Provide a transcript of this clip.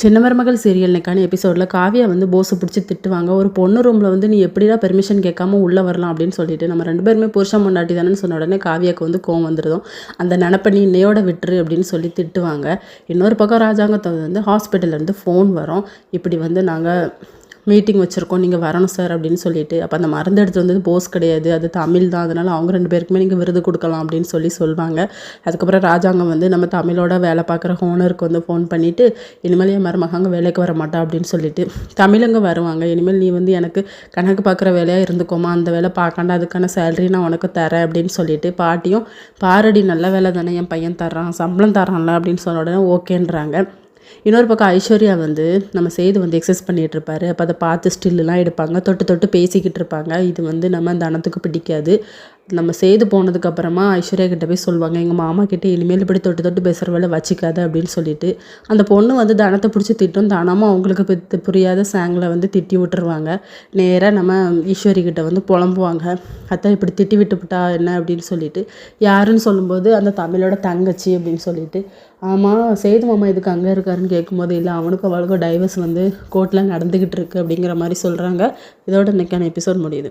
சின்ன மருமகள் சீரியல் இன்னைக்கான எபிசோடில் காவியா வந்து போஸை பிடிச்சி திட்டுவாங்க. ஒரு பொண்ணு ரூமில் வந்து நீ எப்படிடா பெர்மிஷன் கேட்காம உள்ளே வரலாம் அப்படின்னு சொல்லிட்டு நம்ம ரெண்டு பேருமே புருஷன் முன்னாடி தானேன்னு சொன்ன உடனே காவியாவுக்கு வந்து கோவம் வந்துடுதோம் அந்த நினப்பை நீ இன்னையோட விட்டுரு அப்படின்னு சொல்லி திட்டுவாங்க. இன்னொரு பக்கம் ராஜாங்கத்தை வந்து ஹாஸ்பிட்டல்லேருந்து ஃபோன் வரும். இப்படி வந்து நாங்கள் மீட்டிங் வச்சுருக்கோம் நீங்கள் வரணும் சார் அப்படின்னு சொல்லிட்டு. அப்போ அந்த மருந்து எடுத்து வந்தது போஸ் கிடையாது. அது தமிழ் தான். அதனால் அவங்க ரெண்டு பேருக்குமே நீங்கள் விருது கொடுக்கலாம் அப்படின்னு சொல்லி சொல்லுவாங்க அதுக்கப்புறம் ராஜாங்கம் வந்து நம்ம தமிழோட வேலை பார்க்குற ஹோனருக்கு வந்து ஃபோன் பண்ணிவிட்டு இனிமேல் என் மருமகாங்க வேலைக்கு வர மாட்டா அப்படின்னு சொல்லிட்டு. தமிழங்க வருவாங்க. இனிமேல் நீ வந்து எனக்கு கணக்கு பார்க்குற வேலையாக இருந்துக்கோமா? அந்த வேலை பார்க்காண்டா அதுக்கான சேலரி நான் உனக்கு தரேன் அப்படின்னு சொல்லிட்டு பாட்டியும் பாரடி நல்ல வேலை தானே. என் பையன் தர்றான். சம்பளம் தரான்ல அப்படின்னு சொன்ன உடனே ஓகேன்றாங்க. இன்னொரு பக்கம் ஐஸ்வர்யா வந்து நம்ம செய்து வந்து எக்ஸஸ் பண்ணிகிட்டு இருப்பாரு அப்போ அதை பார்த்து ஸ்டில்லாம் எடுப்பாங்க. தொட்டு தொட்டு பேசிக்கிட்டு இருப்பாங்க இது வந்து நம்ம அந்த அணத்துக்கு பிடிக்காது. நம்ம செய்து போனதுக்கப்புறமா ஐஸ்வர்யா கிட்ட போய் சொல்லுவாங்க எங்கள் மாமா கிட்டே இனிமேல் இப்படி தொட்டு தொட்டு பேசுகிற வேலை வச்சிக்காத அப்படின்னு சொல்லிட்டு. அந்த பொண்ணு வந்து தனத்தை பிடிச்சி திட்டும் தானமாக அவங்களுக்கு பித்து புரியாத சாங்கில் வந்து திட்டி விட்டுருவாங்க. நேராக நம்ம ஈஸ்வரி கிட்ட வந்து புலம்புவாங்க அத்தை இப்படி திட்டி விட்டுவிட்டா என்ன? அப்படின்னு சொல்லிட்டு. யாருன்னு சொல்லும்போது அந்த தமிழோட தங்கச்சி அப்படின்னு சொல்லிட்டு. ஆமாம் சேது மாமா இதுக்கு அங்கே இருக்காருன்னு கேட்கும்போது இல்லை அவனுக்கும் அவளுக்கும் டைவர்ஸ் வந்து கோர்ட்டில் நடந்துக்கிட்டு இருக்கு அப்படிங்கிற மாதிரி சொல்கிறாங்க இதோட இன்னைக்கான எபிசோட் முடியுது.